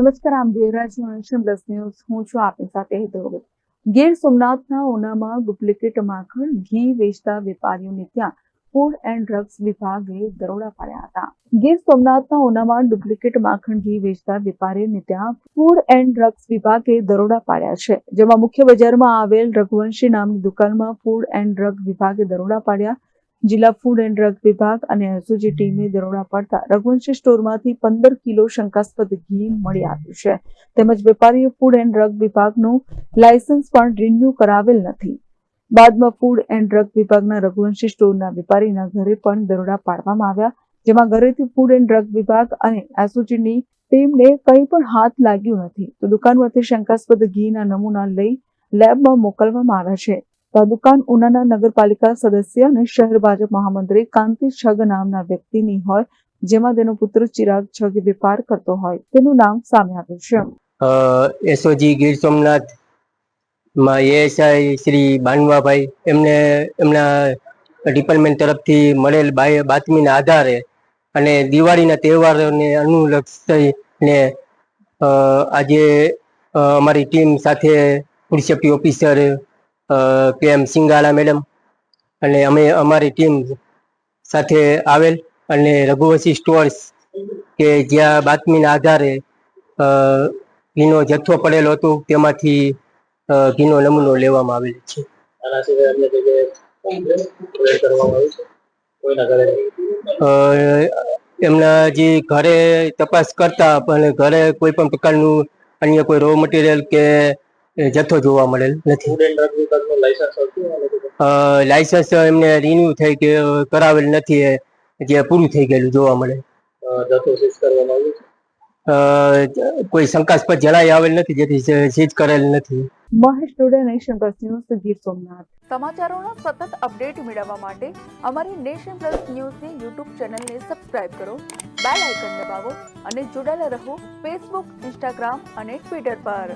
નમસ્કાર, આમ છો નેશન પ્લસ ન્યૂઝ. હું છું આપની સાથે હેતલ ગીર સોમનાથના ઉનામાં ડુપ્લિકેટ માખણ ઘી વેચતા વેપારીઓને ત્યાં ફૂડ એન્ડ ડ્રગ્સ વિભાગે દરોડા પાડ્યા હતા. ગીર સોમનાથના ઉનામાં ડુપ્લિકેટ માખણ ઘી વેચતા વેપારીઓને ત્યાં ફૂડ એન્ડ ડ્રગ્સ વિભાગે દરોડા પાડ્યા છે. જેમાં મુખ્ય બજારમાં આવેલ રઘુવંશી નામની દુકાનમાં ફૂડ એન્ડ ડ્રગ વિભાગે દરોડા પાડ્યા જિલ્લા ફૂડ એન્ડ ડ્રગ વિભાગ અને એસઓજી ટીમે દરોડા પાડતા રઘુવંશી સ્ટોરમાંથી પંદર કિલો શંકાસ્પદ ઘી મળી આવ્યું છે. તેમજ વેપારીએ ફૂડ એન્ડ ડ્રગ વિભાગનું લાયસન્સ પણ રિન્યુ કરાવેલ નથી. બાદમાં ફૂડ એન્ડ ડ્રગ વિભાગના રઘુવંશી સ્ટોરના વેપારીના ઘરે પણ દરોડા પાડવામાં આવ્યા જેમાં ઘરેથી ફૂડ એન્ડ ડ્રગ વિભાગ અને એસઓજીની ટીમને કંઈ પણ હાથ લાગ્યું નથી. તો દુકાનમાંથી શંકાસ્પદ ઘીના નમૂના લઈ લેબમાં મોકલવામાં આવ્યા છે. તો દુકાન ઉનાના નગરપાલિકા સદસ્ય અને શહેર ભાજપ મહામંત્રી કાંતિ છગ નામના વ્યક્તિની હોય, જેમાં તેનો પુત્ર ચિરાગ છગ વેપાર કરતો હોય. તેનું નામ સામે આવ્યું છે. એસઓજી ગીર સોમનાથમાં એએસઆઈ શ્રી બાનવાભાઈ એમને એમના ડિપાર્ટમેન્ટ તરફથી મળેલ બાતમીના આધારે અને દિવાળીના તહેવારોને અનુલક્ષીને આજે અમારી ટીમ સાથે ફૂડ સેફ્ટી ઓફિસર કે એમ સિંગાલા મેડમ અને અમે અમારી ટીમ સાથે આવેલ અને રઘુવંશી સ્ટોર્સ કે જ્યાં બાતમીના આધારે ઘીનો જથ્થો પડેલો હતો તેમાંથી ઘીનો નમૂનો લેવામાં આવેલ છે. એમના જે ઘરે તપાસ કરતા પણ ઘરે કોઈ પણ પ્રકારનું અન્ય કોઈ રો મટીરિયલ કે જથ્થો જોવા મળેલ નથી. લાયસન્સ એમને રિન્યુ થઈ કે કરાવેલ નથી એ જે પૂરું થઈ ગયેલું જોવા મળે. કોઈ શંકાસ્પદ જણાઈ આવેલ નથી જેથી સીઝ કરેલ નથી. Mahesh Dode nation plus news Gir Somnath. સમાચારોનો સતત અપડેટ મેળવવા માટે અમારી નેશન પ્લસ ન્યૂઝની યુટ્યુબ ચેનલને સબસ્ક્રાઇબ કરો બેલ આઇકન દબાવો અને જોડાયેલા રહો ફેસબુક ઇન્સ્ટાગ્રામ અને ટ્વિટર પર.